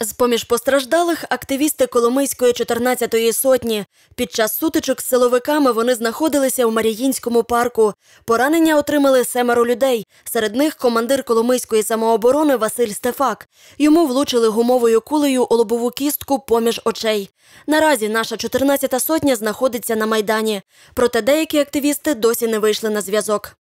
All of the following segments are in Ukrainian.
З-поміж постраждалих активісти Коломийської 14-ї сотні. Під час сутичок з силовиками вони знаходилися у Маріїнському парку. Поранення отримали семеро людей. Серед них командир Коломийської самооборони Василь Стефак. Йому влучили гумовою кулею у лобову кістку поміж очей. Наразі наша 14-та сотня знаходиться на Майдані. Проте деякі активісти досі не вийшли на зв'язок.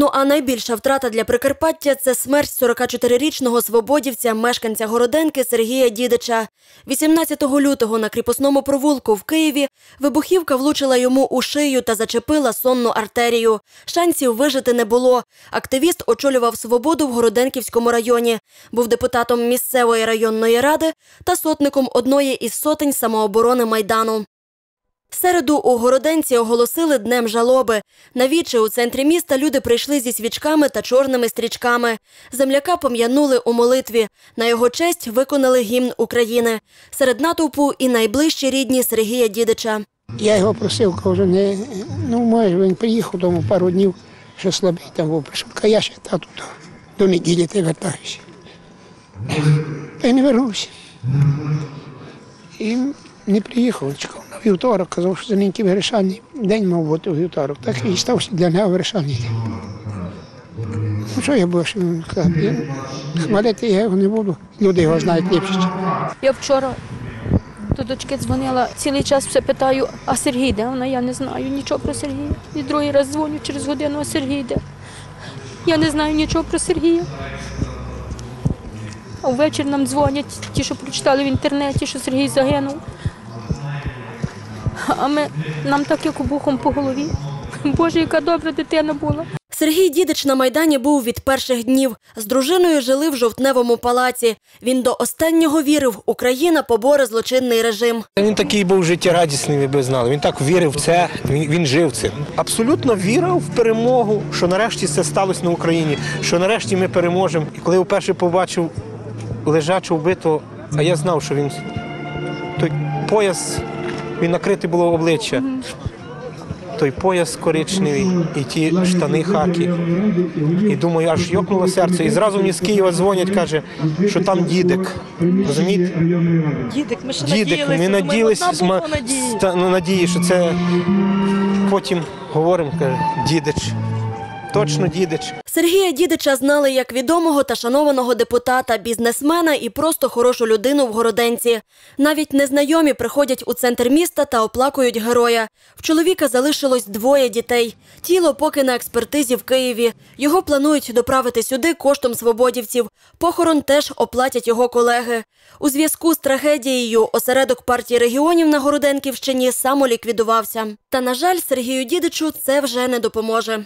Ну а найбільша втрата для Прикарпаття це смерть 44-річного свободівця, мешканця Городенки Сергія Дідича. 18 лютого на кріпосному провулку в Києві вибухівка влучила йому у шию та зачепила сонну артерію. Шансів вижити не було. Активіст очолював свободу в Городенківському районі, був депутатом місцевої районної ради та сотником одної із сотень самооборони Майдану. Середу у Городенці оголосили днем жалоби. Навіче у центрі міста люди прийшли зі свічками та чорними стрічками. Земляка пом'янули у молитві. На його честь виконали гімн України. Серед натовпу і найближчі рідні Сергія Дідича. Я його просив, кажу, не, ну може він приїхав дому пару днів, що слабий там був прийшов. Я ще тату до, неділі ти вертаєшся. Та й не вернувся. І не приїхав, чекав вівторок, казав, що за нинький вирішальний день мав бути у вівторок. Так і стався для нього вирішальний день. Ну що я що казав? Хвалити я його не буду. Люди його знають ліпше. Я вчора до дочки дзвонила, цілий час все питаю, а Сергій де вона? Я не знаю нічого про Сергія. І другий раз дзвоню через годину, а Сергій де? Я не знаю нічого про Сергія. А ввечері нам дзвонять ті, що прочитали в інтернеті, що Сергій загинув. А ми нам так як обухом по голові. Боже, яка добра дитина була. Сергій Дідич на Майдані був від перших днів. З дружиною жили в жовтневому палаці. Він до останнього вірив, Україна поборе злочинний режим. Він такий був життєрадісний, ви знали. Він так вірив в це, він, він жив цим. Абсолютно вірив в перемогу, що нарешті це сталося на Україні, що нарешті ми переможемо. І коли вперше побачив лежачу вбитого, а я знав, що він той пояс, він накрите було обличчя. Той пояс коричневий і ті штани хакі. І думаю, аж йокнуло серце. І зразу мені з Києва дзвонять, каже, що там дідик. Розумієте? Дідик, ми ще Дідик, надіялися. ми думаю, надіялися одна з ма- була надія. ста- ну, надії, що це потім говоримо, каже, дідич. Точно дідич. Сергія Дідича знали як відомого та шанованого депутата, бізнесмена і просто хорошу людину в Городенці. Навіть незнайомі приходять у центр міста та оплакують героя. В чоловіка залишилось двоє дітей. Тіло поки на експертизі в Києві. Його планують доправити сюди коштом свободівців. Похорон теж оплатять його колеги. У зв'язку з трагедією осередок партії регіонів на Городенківщині самоліквідувався. Та, на жаль, Сергію Дідичу це вже не допоможе.